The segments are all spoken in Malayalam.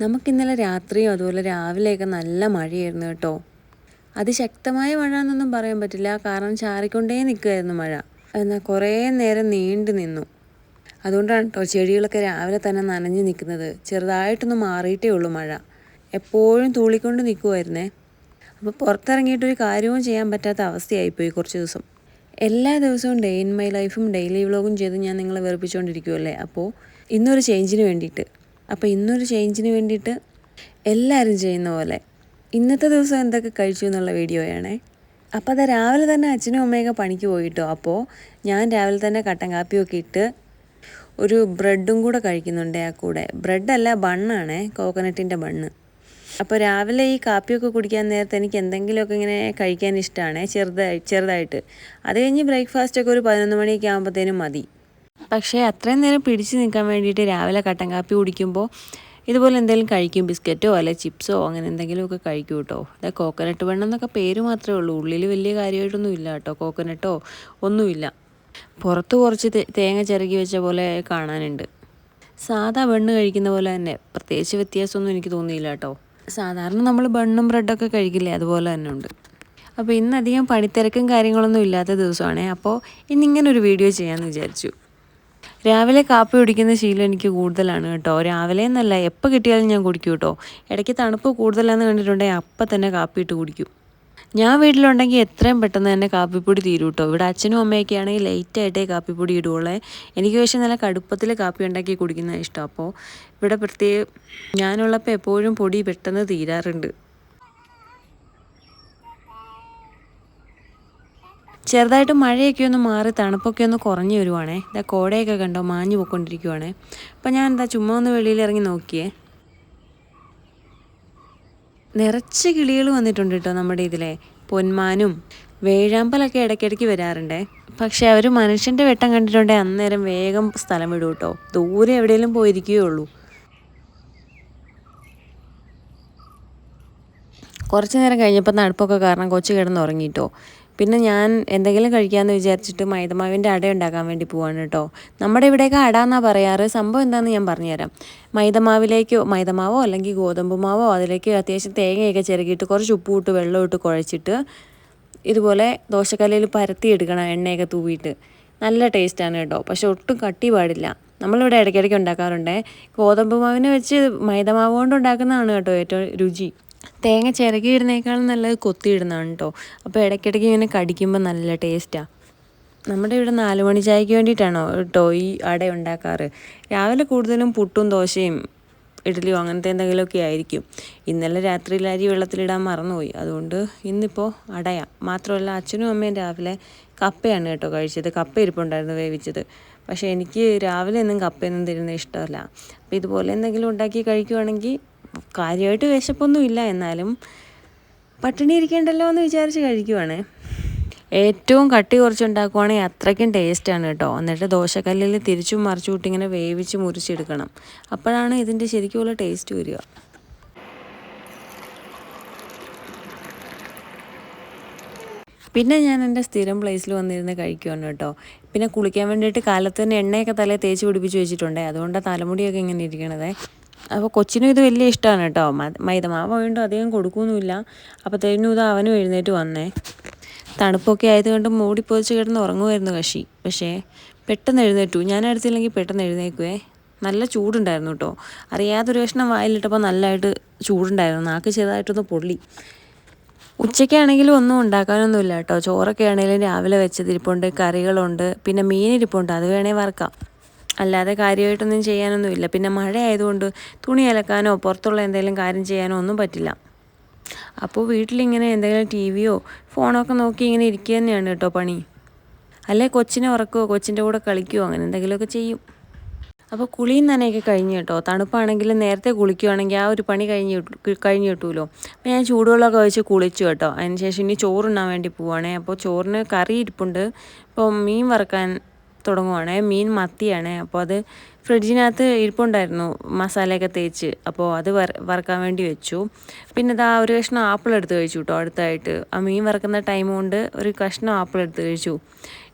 നമുക്കിന്നലെ രാത്രിയും അതുപോലെ രാവിലെയൊക്കെ നല്ല മഴയായിരുന്നു കേട്ടോ. അതിശക്തമായ മഴ എന്നൊന്നും പറയാൻ പറ്റില്ല. കാരണം ചാറിക്കൊണ്ടേ നിൽക്കുമായിരുന്നു മഴ. എന്നാൽ കുറേ നേരം നീണ്ടു നിന്നു. അതുകൊണ്ടാണ് കേട്ടോ ചെടികളൊക്കെ രാവിലെ തന്നെ നനഞ്ഞു നിൽക്കുന്നത്. ചെറുതായിട്ടൊന്ന് മാറിയിട്ടേ ഉള്ളൂ മഴ. എപ്പോഴും തൂളിക്കൊണ്ട് നിൽക്കുമായിരുന്നേ അപ്പോൾ പുറത്തിറങ്ങിയിട്ടൊരു കാര്യവും ചെയ്യാൻ പറ്റാത്ത അവസ്ഥയായിപ്പോയി കുറച്ച് ദിവസം. എല്ലാ ദിവസവും ഡേ ഇൻ മൈ ലൈഫും ഡെയിലി വ്ളോഗും ചെയ്ത് ഞാൻ നിങ്ങളെ വെറുപ്പിച്ചുകൊണ്ടിരിക്കുമല്ലേ അപ്പോൾ ഇന്നൊരു ചേഞ്ചിന് വേണ്ടിയിട്ട്. അപ്പോൾ ഇന്നൊരു ചേഞ്ചിന് വേണ്ടിയിട്ട് എല്ലാവരും ചെയ്യുന്ന പോലെ ഇന്നത്തെ ദിവസം എന്തൊക്കെ കഴിച്ചു എന്നുള്ള വീഡിയോയാണേ അപ്പോൾ അത് രാവിലെ തന്നെ അച്ഛനും അമ്മയൊക്കെ പണിക്ക് പോയിട്ടോ. അപ്പോൾ ഞാൻ രാവിലെ തന്നെ കട്ടൻ കാപ്പിയൊക്കെ ഇട്ട് ഒരു ബ്രെഡും കൂടെ കഴിക്കുന്നുണ്ട് ആ കൂടെ. ബ്രെഡല്ല ബണ്ണാണേ കോക്കനട്ടിന്റെ ബണ്ണ് അപ്പോൾ രാവിലെ ഈ കാപ്പിയൊക്കെ കുടിക്കാൻ നേരത്തെ എനിക്ക് എന്തെങ്കിലുമൊക്കെ ഇങ്ങനെ കഴിക്കാൻ ഇഷ്ടമാണ് ചെറുതായി ചെറുതായിട്ട്. അത് കഴിഞ്ഞ് ബ്രേക്ക്ഫാസ്റ്റൊക്കെ ഒരു പതിനൊന്ന് മണിയൊക്കെ ആകുമ്പോഴത്തേനും മതി. പക്ഷേ അത്രയും നേരം പിടിച്ചു നിൽക്കാൻ വേണ്ടിയിട്ട് രാവിലെ കട്ടൻ കാപ്പി കുടിക്കുമ്പോൾ ഇതുപോലെ എന്തെങ്കിലും കഴിക്കും. ബിസ്ക്കറ്റോ അല്ലെ ചിപ്സോ അങ്ങനെ എന്തെങ്കിലുമൊക്കെ കഴിക്കും കേട്ടോ. അതെ കോക്കനട്ട് വെണ്ണം എന്നൊക്കെ പേര് മാത്രമേ ഉള്ളൂ. ഉള്ളിൽ വലിയ കാര്യമായിട്ടൊന്നും ഇല്ല കേട്ടോ. കോക്കനട്ടോ ഒന്നുമില്ല. പുറത്ത് കുറച്ച് തേങ്ങ ചിരകി വെച്ച പോലെ കാണാനുണ്ട്. സാധാ ബണ്ണ് കഴിക്കുന്ന പോലെ തന്നെ. പ്രത്യേകിച്ച് വ്യത്യാസമൊന്നും എനിക്ക് തോന്നിയില്ല കേട്ടോ. സാധാരണ നമ്മൾ ബണ്ണും ബ്രെഡൊക്കെ കഴിക്കില്ലേ? അതുപോലെ തന്നെ ഉണ്ട്. അപ്പോൾ ഇന്നധികം പണിത്തിരക്കും കാര്യങ്ങളൊന്നും ഇല്ലാത്ത ദിവസമാണേ. അപ്പോൾ ഇന്നിങ്ങനെ ഒരു വീഡിയോ ചെയ്യാമെന്ന് വിചാരിച്ചു. രാവിലെ കാപ്പി കുടിക്കുന്ന ശീലം എനിക്ക് കൂടുതലാണ് കേട്ടോ. രാവിലെ എന്നല്ല എപ്പോൾ കിട്ടിയാലും ഞാൻ കുടിക്കും കേട്ടോ. ഇടയ്ക്ക് തണുപ്പ് കൂടുതലാണെന്ന് കണ്ടിട്ടുണ്ടെങ്കിൽ അപ്പം തന്നെ കാപ്പി ഇട്ട് കുടിക്കും. ഞാൻ വീട്ടിലുണ്ടെങ്കിൽ എത്രയും പെട്ടെന്ന് തന്നെ കാപ്പിപ്പൊടി തീരും കേട്ടോ. ഇവിടെ അച്ഛനും അമ്മയൊക്കെ ആണെങ്കിൽ ലേറ്റായിട്ടേ കാപ്പിപ്പൊടി ഇടുകയുള്ളേ. എനിക്ക് പക്ഷേ നല്ല കടുപ്പത്തിൽ കാപ്പി ഉണ്ടാക്കി കുടിക്കുന്നത് ഇഷ്ടം. അപ്പോൾ ഇവിടെ പ്രത്യേക ഞാനുള്ളപ്പോൾ എപ്പോഴും പൊടി പെട്ടെന്ന് തീരാറുണ്ട്. ചെറുതായിട്ട് മഴയൊക്കെ ഒന്ന് മാറി തണുപ്പൊക്കെ ഒന്ന് കുറഞ്ഞു വരുവാണേ. ഇതാ കോടയൊക്കെ കണ്ടോ മാഞ്ഞു പോയിക്കൊണ്ടിരിക്കുവാണേ. അപ്പം ഞാൻ എന്താ ചുമ്മാ ഒന്ന് വെളിയിൽ ഇറങ്ങി നോക്കിയേ. നിറച്ച് കിളികൾ വന്നിട്ടുണ്ട് കേട്ടോ നമ്മുടെ ഇതിലെ. പൊന്മാനും വേഴാമ്പലൊക്കെ ഇടയ്ക്കിടയ്ക്ക് വരാറുണ്ടേ. പക്ഷെ അവർ മനുഷ്യന്റെ വെട്ടം കണ്ടിട്ടുണ്ടെങ്കിൽ അന്നേരം വേഗം സ്ഥലം വിടും കേട്ടോ. ദൂരെ എവിടെയെങ്കിലും പോയിരിക്കുകയേ ഉള്ളൂ. കുറച്ച് നേരം കഴിഞ്ഞപ്പോൾ തണുപ്പൊക്കെ കാരണം കൊച്ചു കിടന്ന് ഉറങ്ങിയിട്ടോ പിന്നെ ഞാൻ എന്തെങ്കിലും കഴിക്കാമെന്ന് വിചാരിച്ചിട്ട് മൈദമാവിന്റെ അട ഉണ്ടാക്കാൻ വേണ്ടി പോവാണ് കേട്ടോ. നമ്മുടെ ഇവിടെയൊക്കെ അട എന്നാണ് പറയാറ്? സംഭവം എന്താണെന്ന് ഞാൻ പറഞ്ഞുതരാം. മൈദമാവിലേക്കോ മൈദമാവോ അല്ലെങ്കിൽ ഗോതമ്പ് മാവോ അതിലേക്ക് അത്യാവശ്യം തേങ്ങയൊക്കെ ചിരകിയിട്ട് കുറച്ച് ഉപ്പ് ഇട്ട് വെള്ളം ഇട്ട് കുഴച്ചിട്ട് ഇതുപോലെ ദോശക്കല്ലിൽ പരത്തിയെടുക്കണം എണ്ണയൊക്കെ തൂവിയിട്ട്. നല്ല ടേസ്റ്റാണ് കേട്ടോ. പക്ഷെ ഒട്ടും കട്ടി പാടില്ല. നമ്മളിവിടെ ഇടയ്ക്കിടയ്ക്ക് ഉണ്ടാക്കാറുണ്ട്. ഗോതമ്പ് മാവിനെ വെച്ച് മൈദമാവ് കൊണ്ട് ഉണ്ടാക്കുന്നതാണ് കേട്ടോ ഏറ്റവും രുചി. തേങ്ങ ചിരകി ഇടുന്നേക്കാളും നല്ലത് കൊത്തിയിടുന്നതാണ് കേട്ടോ അപ്പോൾ ഇടയ്ക്കിടയ്ക്ക് ഇങ്ങനെ കടിക്കുമ്പോൾ നല്ല ടേസ്റ്റാണ് നമ്മുടെ ഇവിടെ നാല് മണി ചായക്ക് വേണ്ടിയിട്ടാണോ കേട്ടോ ഈ അട ഉണ്ടാക്കാറ്? രാവിലെ കൂടുതലും പുട്ടും ദോശയും ഇഡ്ഡലിയോ അങ്ങനത്തെ എന്തെങ്കിലുമൊക്കെ ആയിരിക്കും. ഇന്നലെ രാത്രിയിൽ അരി വെള്ളത്തിലിടാൻ മറന്നുപോയി. അതുകൊണ്ട് ഇന്നിപ്പോൾ അടയാ. മാത്രമല്ല അച്ഛനും അമ്മയും രാവിലെ കപ്പയാണ് കേട്ടോ കഴിച്ചത്. കപ്പ ഇരിപ്പുണ്ടായിരുന്നു വേവിച്ചത്. പക്ഷേ എനിക്ക് രാവിലെ ഒന്നും കപ്പയൊന്നും തരുന്നത് ഇഷ്ടമല്ല. അപ്പോൾ ഇതുപോലെ എന്തെങ്കിലും ഉണ്ടാക്കി കഴിക്കുവാണെങ്കിൽ കാര്യമായിട്ട് വിശപ്പൊന്നും ഇല്ല എന്നാലും പട്ടിണി ഇരിക്കേണ്ടല്ലോ എന്ന് വിചാരിച്ച് കഴിക്കുവാണ്. ഏറ്റവും കട്ടി കുറച്ചുണ്ടാക്കുവാണെങ്കിൽ അത്രയ്ക്കും ടേസ്റ്റാണ് കേട്ടോ. എന്നിട്ട് ദോശക്കല്ലിൽ തിരിച്ചും മറിച്ചു വിട്ട് ഇങ്ങനെ വേവിച്ച് മുറിച്ചെടുക്കണം. അപ്പോഴാണ് ഇതിന്റെ ശരിക്കുമുള്ള ടേസ്റ്റ് വരിക. പിന്നെ ഞാൻ എന്റെ സ്ഥിരം പ്ലേസിൽ വന്നിരുന്ന് കഴിക്കുവാണ് കേട്ടോ. പിന്നെ കുളിക്കാൻ വേണ്ടിയിട്ട് കാലത്ത് തന്നെ എണ്ണയൊക്കെ തലേ തേച്ച് പിടിപ്പിച്ച് വെച്ചിട്ടുണ്ടേ. അതുകൊണ്ടാണ് തലമുടിയൊക്കെ ഇങ്ങനെ ഇരിക്കണതേ. അപ്പോൾ കൊച്ചിനും ഇത് വലിയ ഇഷ്ടമാണ് കേട്ടോ. മൈദമാവ് വീണ്ടും അധികം കൊടുക്കുന്നുമില്ല അപ്പോഴത്തേനും ഇത് അവനും എഴുന്നേറ്റ് വന്നേ. തണുപ്പൊക്കെ ആയതുകൊണ്ട് മൂടി പൊതിച്ച് കിടന്ന് ഉറങ്ങുമായിരുന്നു കശി പക്ഷേ പെട്ടെന്ന് എഴുന്നേറ്റു. ഞാൻ എടുത്തില്ലെങ്കിൽ പെട്ടെന്ന് എഴുന്നേക്കുവേ നല്ല ചൂടുണ്ടായിരുന്നു കേട്ടോ. അറിയാതൊരു കഷ്ണം വായിലിട്ടപ്പോൾ നല്ലതായിട്ട് ചൂടുണ്ടായിരുന്നു. നാക്ക് ചെറുതായിട്ടൊന്ന് പൊള്ളി. ഉച്ചയ്ക്കാണെങ്കിലും ഒന്നും ഉണ്ടാക്കാനൊന്നുമില്ല കേട്ടോ. ചോറൊക്കെ ആണെങ്കിലും രാവിലെ വെച്ചതിരിപ്പുണ്ട് കറികളുണ്ട് പിന്നെ മീനിരിപ്പുണ്ട്. അത് വേണേൽ വറക്കാം. അല്ലാതെ കാര്യമായിട്ടൊന്നും ചെയ്യാനൊന്നുമില്ല. പിന്നെ മഴ ആയതുകൊണ്ട് തുണി അലക്കാനോ പുറത്തുള്ള എന്തെങ്കിലും കാര്യം ചെയ്യാനോ ഒന്നും പറ്റില്ല. അപ്പോൾ വീട്ടിലിങ്ങനെ എന്തെങ്കിലും ടി വിയോ ഫോണോ ഒക്കെ നോക്കി ഇങ്ങനെ ഇരിക്കുക തന്നെയാണ് കേട്ടോ പണി. അല്ലെ കൊച്ചിനെ ഉറക്കുമോ കൊച്ചിന്റെ കൂടെ കളിക്കുമോ അങ്ങനെ എന്തെങ്കിലുമൊക്കെ ചെയ്യും. അപ്പോൾ കുളിയും നനയൊക്കെ കഴിഞ്ഞ് കേട്ടോ. തണുപ്പാണെങ്കിൽ നേരത്തെ കുളിക്കുവാണെങ്കിൽ ആ ഒരു പണി കഴിഞ്ഞ് കഴിഞ്ഞ് കിട്ടുമല്ലോ അപ്പോൾ ഞാൻ ചൂടുവെള്ളമൊക്കെ വെച്ച് കുളിച്ചു കേട്ടോ. അതിന് ശേഷം ഇനി ചോറുണ്ണാൻ വേണ്ടി പോവുകയാണേ. അപ്പോൾ ചോറിന് കറി ഇരിപ്പുണ്ട്. ഇപ്പോൾ മീൻ വറുക്കാൻ തുടങ്ങുവാണ്. മീൻ മത്തിയാണ്. അപ്പോൾ അത് ഫ്രിഡ്ജിനകത്ത് ഇരിപ്പുണ്ടായിരുന്നു. മസാലയൊക്കെ തേച്ച്. അപ്പോൾ അത് വറ വറക്കാൻ വേണ്ടി വെച്ചു. പിന്നെ ഇതാ ഒരു കഷ്ണം ആപ്പിൾ എടുത്ത് കഴിച്ചു കേട്ടോ അടുത്തായിട്ട്. ആ മീൻ വറക്കുന്ന ടൈം കൊണ്ട് ഒരു കഷ്ണം ആപ്പിൾ എടുത്ത് കഴിച്ചു.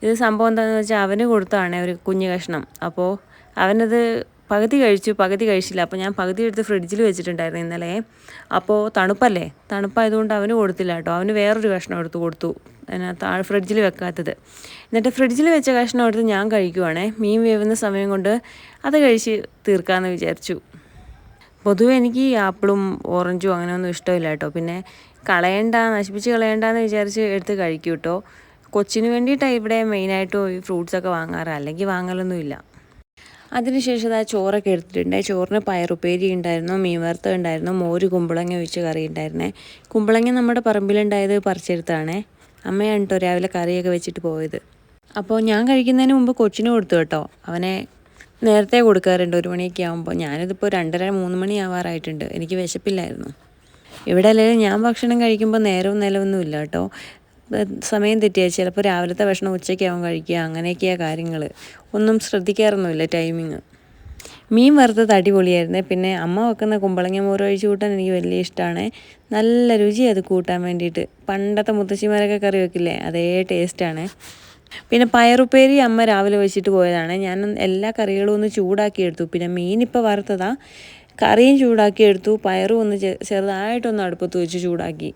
ഇത് സംഭവം എന്താണെന്ന് വെച്ചാൽ അവന് കൊടുത്താണ് ഒരു കുഞ്ഞു കഷ്ണം. അപ്പോൾ അവനത് പകുതി കഴിച്ചു പകുതി കഴിച്ചില്ല. അപ്പോൾ ഞാൻ പകുതി എടുത്ത് ഫ്രിഡ്ജിൽ വെച്ചിട്ടുണ്ടായിരുന്നു ഇന്നലെ. അപ്പോൾ തണുപ്പല്ലേ? തണുപ്പായതുകൊണ്ട് അവന് കൊടുത്തില്ല കേട്ടോ. അവന് വേറൊരു കഷ്ണം എടുത്ത് കൊടുത്തു. അതിനകത്ത് ഫ്രിഡ്ജിൽ വെക്കാത്തത്. എന്നിട്ട് ഫ്രിഡ്ജിൽ വെച്ച കഷ്ണം എടുത്ത് ഞാൻ കഴിക്കുവാണേ. മീൻ വേവുന്ന സമയം കൊണ്ട് അത് കഴിച്ച് തീർക്കാമെന്ന് വിചാരിച്ചു. പൊതുവെ എനിക്ക് ആപ്പിളും ഓറഞ്ചും അങ്ങനെയൊന്നും ഇഷ്ടമില്ല കേട്ടോ. പിന്നെ കളയണ്ട നശിപ്പിച്ച് കളയണ്ടെന്ന് വിചാരിച്ച് എടുത്ത് കഴിക്കും കേട്ടോ. കൊച്ചിന് വേണ്ടിയിട്ടാണ് ഇവിടെ മെയിനായിട്ടും ഈ ഫ്രൂട്ട്സൊക്കെ വാങ്ങാറ്. അല്ലെങ്കിൽ വാങ്ങലൊന്നുമില്ല. അതിനുശേഷം ആ ചോറൊക്കെ എടുത്തിട്ടുണ്ട് ചോറിന് പയറുപ്പേരി ഉണ്ടായിരുന്നു മീൻ വറുത്തത് ഉണ്ടായിരുന്നു മോര് കുമ്പളങ്ങ വെച്ച് കറി ഉണ്ടായിരുന്നേ. കുമ്പളങ്ങ നമ്മുടെ പറമ്പിലുണ്ടായത് പറിച്ചെടുത്താണേ. അമ്മയാണ് കേട്ടോ രാവിലെ കറിയൊക്കെ വെച്ചിട്ട് പോയത്. അപ്പോൾ ഞാൻ കഴിക്കുന്നതിന് മുമ്പ് കൊച്ചിന് കൊടുത്തു കേട്ടോ. അവനെ നേരത്തെ കൊടുക്കാറുണ്ട്. ഒരു മണിയൊക്കെ ആകുമ്പോൾ ഞാനിതിപ്പോൾ രണ്ടര മൂന്ന് മണി ആവാറായിട്ടുണ്ട്. എനിക്ക് വിശപ്പില്ലായിരുന്നു. ഇവിടെ അല്ലെങ്കിൽ ഞാൻ ഭക്ഷണം കഴിക്കുമ്പോൾ നേരവും നിലവൊന്നും ഇല്ല കേട്ടോ. സമയം തെറ്റിയാൽ ചിലപ്പോൾ രാവിലത്തെ ഭക്ഷണം ഉച്ചയ്ക്കാവും കഴിക്കുക അങ്ങനെയൊക്കെയാണ് കാര്യങ്ങൾ ഒന്നും ശ്രദ്ധിക്കാറൊന്നുമില്ല ടൈമിങ് മീൻ വറുത്തത് അടിപൊളിയായിരുന്നു. പിന്നെ അമ്മ വെക്കുന്ന കുമ്പളങ്ങ മോര് ഒഴിച്ച് കൂട്ടാൻ എനിക്ക് വലിയ ഇഷ്ടമാണ് നല്ല രുചി അത് കൂട്ടാൻ വേണ്ടിയിട്ട്. പണ്ടത്തെ മുത്തശ്ശിമാരൊക്കെ കറി വെക്കില്ലേ അതേ ടേസ്റ്റാണ് പിന്നെ പയറുപ്പേരി അമ്മ രാവിലെ വെച്ചിട്ട് പോയതാണ്. ഞാൻ എല്ലാ കറികളും ഒന്ന് ചൂടാക്കി എടുത്തു. പിന്നെ മീൻ ഇപ്പോൾ വറുത്തതാ. കറിയും ചൂടാക്കി എടുത്തു. പയറും ഒന്ന് ചെറുതായിട്ടൊന്ന് അടുപ്പത്ത് വെച്ച് ചൂടാക്കി.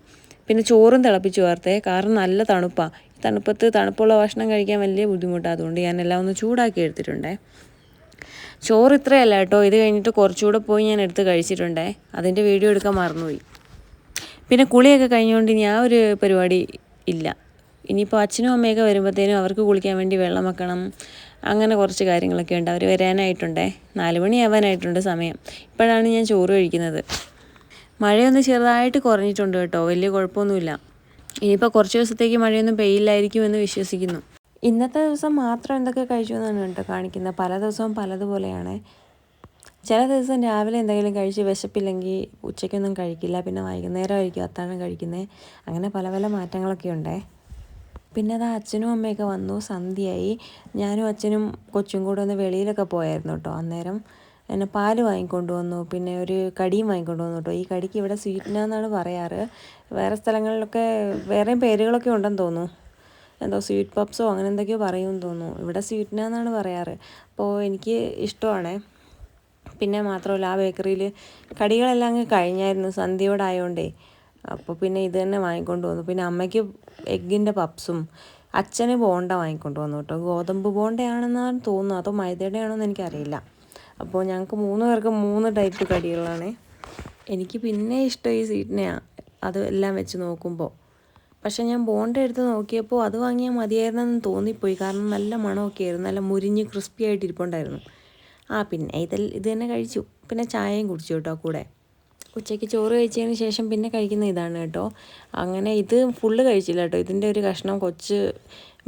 പിന്നെ ചോറും തിളപ്പിച്ച് വാർത്തേ. കാരണം നല്ല തണുപ്പാണ് തണുപ്പത്ത് തണുപ്പുള്ള ഭക്ഷണം കഴിക്കാൻ വലിയ ബുദ്ധിമുട്ടാണ് അതുകൊണ്ട് ഞാൻ എല്ലാം ഒന്ന് ചൂടാക്കി എടുത്തിട്ടുണ്ടേ. ചോറ് ഇത്രയല്ല കേട്ടോ. ഇത് കഴിഞ്ഞിട്ട് കുറച്ചുകൂടെ പോയി ഞാൻ എടുത്ത് കഴിച്ചിട്ടുണ്ടേ. അതിന്റെ വീഡിയോ എടുക്കാൻ മറന്നുപോയി. പിന്നെ കുളിയൊക്കെ കഴിഞ്ഞുകൊണ്ട് ഇനി ആ ഒരു പരിപാടി ഇല്ല. ഇനിയിപ്പോൾ അച്ഛനും അമ്മയൊക്കെ വരുമ്പോഴത്തേനും അവർക്ക് കുളിക്കാൻ വേണ്ടി വെള്ളം വെക്കണം. അങ്ങനെ കുറച്ച് കാര്യങ്ങളൊക്കെ ഉണ്ട്. അവർ വരാനായിട്ടുണ്ടേ. നാല് മണിയാവാനായിട്ടുണ്ട് സമയം. ഇപ്പോഴാണ് ഞാൻ ചോറ് കഴിക്കുന്നത്. മഴയൊന്ന് ചെറുതായിട്ട് കുറഞ്ഞിട്ടുണ്ട് കേട്ടോ. വലിയ കുഴപ്പമൊന്നുമില്ല. ഇനിയിപ്പോൾ കുറച്ച് ദിവസത്തേക്ക് മഴയൊന്നും പെയ്യില്ലായിരിക്കും എന്ന് വിശ്വസിക്കുന്നു. ഇന്നത്തെ ദിവസം മാത്രം എന്തൊക്കെ കഴിച്ചു എന്നാണ് കേട്ടോ കാണിക്കുന്നത്. പല ദിവസവും പലതുപോലെയാണ്. ചില ദിവസം രാവിലെ എന്തെങ്കിലും കഴിച്ച് വിശപ്പില്ലെങ്കിൽ ഉച്ചയ്ക്കൊന്നും കഴിക്കില്ല. പിന്നെ വൈകുന്നേരമായിരിക്കും അത്താഴം കഴിക്കുന്നത്. അങ്ങനെ പല പല മാറ്റങ്ങളൊക്കെ ഉണ്ടേ. പിന്നെ അതാ അച്ഛനും അമ്മയൊക്കെ വന്നു. സന്ധ്യയായി. ഞാനും അച്ഛനും കൊച്ചും കൂടെ ഒന്ന് വെളിയിലൊക്കെ പോയായിരുന്നു കേട്ടോ. അന്നേരം എന്നെ പാൽ വാങ്ങിക്കൊണ്ട് വന്നു പിന്നെ ഒരു കടിയും വാങ്ങിക്കൊണ്ട് വന്നു കേട്ടോ. ഈ കടിക്ക് ഇവിടെ സ്വീറ്റ്ന എന്നാണ് പറയാറ്. വേറെ സ്ഥലങ്ങളിലൊക്കെ വേറെയും പേരുകളൊക്കെ ഉണ്ടെന്ന് തോന്നുന്നു. എന്തോ സ്വീറ്റ് പപ്സോ അങ്ങനെ എന്തൊക്കെയോ പറയുമെന്ന് തോന്നുന്നു. ഇവിടെ സ്വീറ്റ്ന എന്നാണ് പറയാറ്. അപ്പോൾ എനിക്ക് ഇഷ്ടമാണ്. പിന്നെ മാത്രമല്ല ആ ബേക്കറിയിൽ കടികളെല്ലാം അങ്ങ് കഴിഞ്ഞായിരുന്നു സന്ധ്യയോടായോണ്ടേ. അപ്പോൾ പിന്നെ ഇത് തന്നെ വാങ്ങിക്കൊണ്ട് വന്നു. പിന്നെ അമ്മയ്ക്ക് എഗ്ഗിന്റെ പപ്സും അച്ഛന് ബോണ്ട വാങ്ങിക്കൊണ്ട് വന്നു കേട്ടോ. ഗോതമ്പ് ബോണ്ടയാണെന്നാണ് തോന്നുന്നു. അതോ മൈദയുടെ ആണോ എന്ന് എനിക്കറിയില്ല. അപ്പോൾ ഞങ്ങൾക്ക് മൂന്ന് പേർക്ക് മൂന്ന് ടൈപ്പ് കടികളാണ്. എനിക്ക് പിന്നെ ഇഷ്ടം ഈ സ്വീറ്റിനെയാണ് അത് എല്ലാം വെച്ച് നോക്കുമ്പോൾ പക്ഷേ ഞാൻ ബോണ്ട എടുത്ത് നോക്കിയപ്പോൾ അത് വാങ്ങിയാൽ മതിയായിരുന്നെന്ന് തോന്നിപ്പോയി. കാരണം നല്ല മണമൊക്കെ ആയിരുന്നു. നല്ല മുരിഞ്ഞ് ക്രിസ്പി ആയിട്ട് ഇരിപ്പുണ്ടായിരുന്നു. ആ പിന്നെ ഇതിൽ ഇത് തന്നെ കഴിച്ചു. പിന്നെ ചായയും കുടിച്ചു കേട്ടോ കൂടെ. ഉച്ചയ്ക്ക് ചോറ് കഴിച്ചതിന് ശേഷം പിന്നെ കഴിക്കുന്ന ഇതാണ് കേട്ടോ. അങ്ങനെ ഇത് ഫുള്ള് കഴിച്ചില്ല കേട്ടോ. ഇതിന്റെ ഒരു കഷ്ണം കൊച്ച്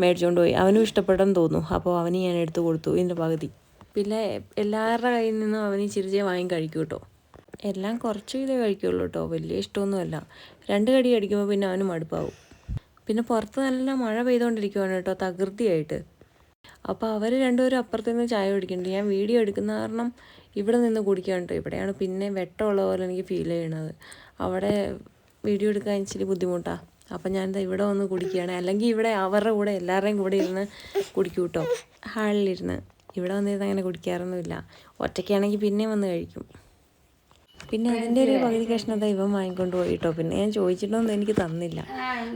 മേടിച്ചുകൊണ്ട് പോയി. അവനും ഇഷ്ടപ്പെട്ടെന്ന് തോന്നുന്നു. അപ്പോൾ അവന് ഞാൻ എടുത്തു കൊടുത്തു ഇതിന്റെ പകുതി. പിന്നെ എല്ലാവരുടെ കയ്യിൽ നിന്നും അവൻ ഈ ചിരിച്ചേ വാങ്ങി കഴിക്കും കേട്ടോ എല്ലാം കുറച്ച് ഇതേ കഴിക്കുള്ളൂ കേട്ടോ വലിയ ഇഷ്ടമൊന്നുമല്ല. രണ്ട് കടി അടിക്കുമ്പോൾ പിന്നെ അവന് മടുപ്പാവും. പിന്നെ പുറത്ത് നല്ല മഴ പെയ്തുകൊണ്ടിരിക്കുവാണ് കേട്ടോ തകൃതിയായിട്ട്. അപ്പോൾ അവർ രണ്ടുപേരും അപ്പുറത്ത് നിന്ന് ചായ കുടിക്കുന്നുണ്ട്. ഞാൻ വീഡിയോ എടുക്കുന്ന കാരണം ഇവിടെ നിന്ന് കുടിക്കുകയാണ് കേട്ടോ ഇവിടെയാണ് പിന്നെ വെട്ടമുള്ള പോലെ എനിക്ക് ഫീൽ ചെയ്യണത്. അവിടെ വീഡിയോ എടുക്കാൻ ഇച്ചിരി ബുദ്ധിമുട്ടാണ് അപ്പം ഞാനിതാ ഇവിടെ വന്ന് കുടിക്കുകയാണ്. അല്ലെങ്കിൽ ഇവിടെ അവരുടെ കൂടെ എല്ലാവരുടെയും കൂടെ ഇരുന്ന് കുടിക്കും കേട്ടോ ഹാളിലിരുന്ന്. ഇവിടെ വന്നിരുന്ന് അങ്ങനെ കുടിക്കാറൊന്നുമില്ല. ഒറ്റയ്ക്കാണെങ്കിൽ പിന്നെയും വന്ന് കഴിക്കും. പിന്നെ അതിന്റെ ഒരു പകുതി കഷ്ണത ഇവൻ വാങ്ങിക്കൊണ്ട് പോയി കേട്ടോ പിന്നെ ഞാൻ ചോദിച്ചിട്ടൊന്നും എനിക്ക് തന്നില്ല.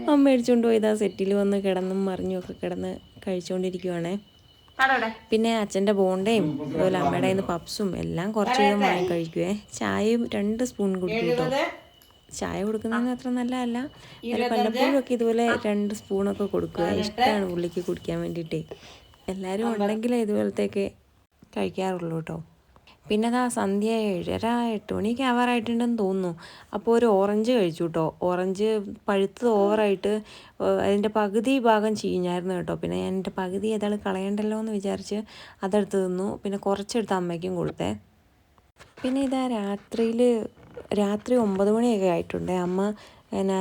അമ്മ മേടിച്ചുകൊണ്ട് പോയി ഇതാ സെറ്റിൽ വന്ന് കിടന്നും മറിഞ്ഞും ഒക്കെ കിടന്ന് കഴിച്ചുകൊണ്ടിരിക്കുവാണേ പിന്നെ അച്ഛന്റെ ബോണ്ടയും അതുപോലെ അമ്മയുടെ നിന്ന് പപ്സും എല്ലാം കുറച്ച് വീതം വാങ്ങി കഴിക്കുവേ. ചായയും രണ്ട് സ്പൂൺ കുടിക്കും കേട്ടോ. ചായ കൊടുക്കുന്നതിന് അത്ര നല്ലതല്ല. പലപ്പോഴും ഒക്കെ ഇതുപോലെ രണ്ട് സ്പൂണൊക്കെ കൊടുക്കുക. ഇഷ്ടമാണ് പുള്ളിക്ക് കുടിക്കാൻ വേണ്ടിയിട്ടേ. എല്ലാവരും ഉണ്ടെങ്കിലേ ഇതുപോലത്തെയൊക്കെ കഴിക്കാറുള്ളൂ കേട്ടോ പിന്നെ അതാ സന്ധ്യ ഏഴര എട്ട് മണിയൊക്കെ ആവാറായിട്ടുണ്ടെന്ന് തോന്നുന്നു. അപ്പോൾ ഒരു ഓറഞ്ച് കഴിച്ചു കേട്ടോ ഓറഞ്ച് പഴുത്തത് ഓവറായിട്ട് അതിന്റെ പകുതി ഭാഗം ചീഞ്ഞായിരുന്നു കേട്ടോ. പിന്നെ ഞാൻ എന്റെ പകുതി ഏതാൾ കളയണ്ടല്ലോ എന്ന് വിചാരിച്ച് അതെടുത്ത് തിന്നു. പിന്നെ കുറച്ചെടുത്ത് അമ്മയ്ക്കും കൊടുത്തേ. പിന്നെ ഇതാ രാത്രിയിൽ രാത്രി ഒമ്പത് മണിയൊക്കെ ആയിട്ടുണ്ട്. അമ്മ എന്നാ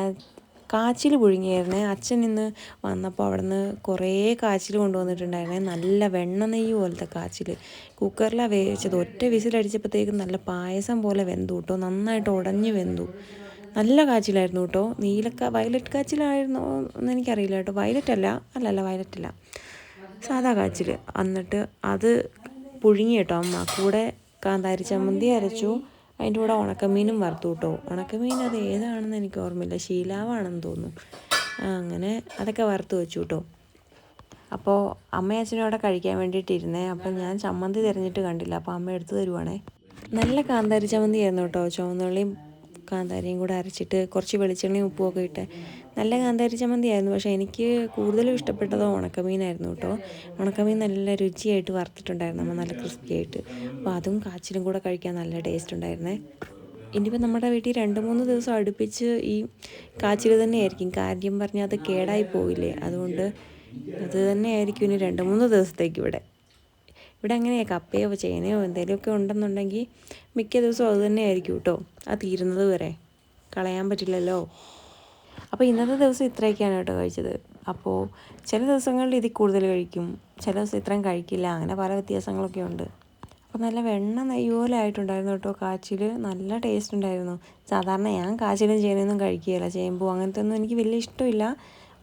കാച്ചിൽ പുഴുങ്ങിയായിരുന്നേ. അച്ഛൻ ഇന്ന് വന്നപ്പോൾ അവിടെ നിന്ന് കുറേ കാച്ചിൽ കൊണ്ടുവന്നിട്ടുണ്ടായിരുന്നേ. നല്ല വെണ്ണ നെയ്യ് പോലത്തെ കാച്ചിൽ കുക്കറിലാണ് വേവിച്ചത്. ഒറ്റ വിസിലടിച്ചപ്പോഴത്തേക്കും നല്ല പായസം പോലെ വെന്തു കേട്ടോ. നന്നായിട്ട് ഉടഞ്ഞ് വെന്തു. നല്ല കാച്ചിലായിരുന്നു കേട്ടോ. നീലക്ക വയലറ്റ് കാച്ചിലായിരുന്നോ എന്ന് എനിക്കറിയില്ല കേട്ടോ. വയലറ്റ് അല്ല. അല്ലല്ല വയലറ്റ് അല്ല. സാധാ കാച്ചിൽ എന്നിട്ട് അത് പുഴുങ്ങി കേട്ടോ അമ്മ. കൂടെ കാന്താരി ചമ്മന്തി അരച്ചു. അതിന്റെ കൂടെ ഉണക്കമീനും വറുത്തു കേട്ടോ. ഉണക്കമീൻ അത് ഏതാണെന്ന് എനിക്ക് ഓർമ്മയില്ല. ശീലാവാണെന്ന് തോന്നുന്നു. അങ്ങനെ അതൊക്കെ വറുത്ത് വെച്ചു കേട്ടോ. അപ്പോൾ അമ്മയും അച്ഛനും അവിടെ കഴിക്കാൻ വേണ്ടിയിട്ടിരുന്നേ. അപ്പം ഞാൻ ചമ്മന്തി തിരഞ്ഞിട്ട് കണ്ടില്ല. അപ്പോൾ അമ്മ എടുത്തു തരുവാണേ. നല്ല കാന്താരി ചമ്മന്തി ആയിരുന്നു കേട്ടോ. ചുവന്നുള്ളിയും കാന്താരിയും കൂടെ അരച്ചിട്ട് കുറച്ച് വെളിച്ചെണ്ണയും ഉപ്പും ഒക്കെ ഇട്ട് നല്ല കാന്താരി ചമ്മന്തി ആയിരുന്നു പക്ഷേ എനിക്ക് കൂടുതലും ഇഷ്ടപ്പെട്ടത് ഉണക്കമീനായിരുന്നു കേട്ടോ. ഉണക്കമീൻ നല്ല രുചിയായിട്ട് വറുത്തിട്ടുണ്ടായിരുന്നു. അമ്മ നല്ല ക്രിസ്പി ആയിട്ട് അപ്പോൾ അതും കാച്ചിലും കൂടെ കഴിക്കാൻ നല്ല ടേസ്റ്റ് ഉണ്ടായിരുന്നേ. ഇനിയിപ്പോൾ നമ്മുടെ വീട്ടിൽ രണ്ട് മൂന്ന് ദിവസം അടുപ്പിച്ച് ഈ കാച്ചിൽ തന്നെയായിരിക്കും. കാര്യം പറഞ്ഞാൽ അത് കേടായി പോവില്ലേ? അതുകൊണ്ട് അത് തന്നെയായിരിക്കും ഇനി രണ്ട് മൂന്ന് ദിവസത്തേക്ക് ഇവിടെ. ഇവിടെ അങ്ങനെയാണ് കപ്പയോ ചേനയോ എന്തെങ്കിലുമൊക്കെ ഉണ്ടെന്നുണ്ടെങ്കിൽ മിക്ക ദിവസവും അത് തന്നെയായിരിക്കും കേട്ടോ. ആ തീരുന്നത് വരെ. കളയാൻ പറ്റില്ലല്ലോ. അപ്പോൾ ഇന്നത്തെ ദിവസം ഇത്രയൊക്കെയാണ് കേട്ടോ കഴിച്ചത്. അപ്പോൾ ചില ദിവസങ്ങളിൽ ഇതിൽ കൂടുതൽ കഴിക്കും. ചില ദിവസം ഇത്രയും കഴിക്കില്ല. അങ്ങനെ പല വ്യത്യാസങ്ങളൊക്കെ ഉണ്ട്. അപ്പോൾ നല്ല വെണ്ണ നെയ്യ് പോലെ ആയിട്ടുണ്ടായിരുന്നു കേട്ടോ കാച്ചിൽ. നല്ല ടേസ്റ്റ് ഉണ്ടായിരുന്നു. സാധാരണ ഞാൻ കാച്ചിലും ചേനയൊന്നും കഴിക്കുകയില്ല. ചേമ്പും അങ്ങനത്തെ ഒന്നും എനിക്ക് വലിയ ഇഷ്ടമില്ല.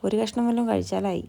ഒരു കഷ്ണം വല്ലതും കഴിച്ചാലായി.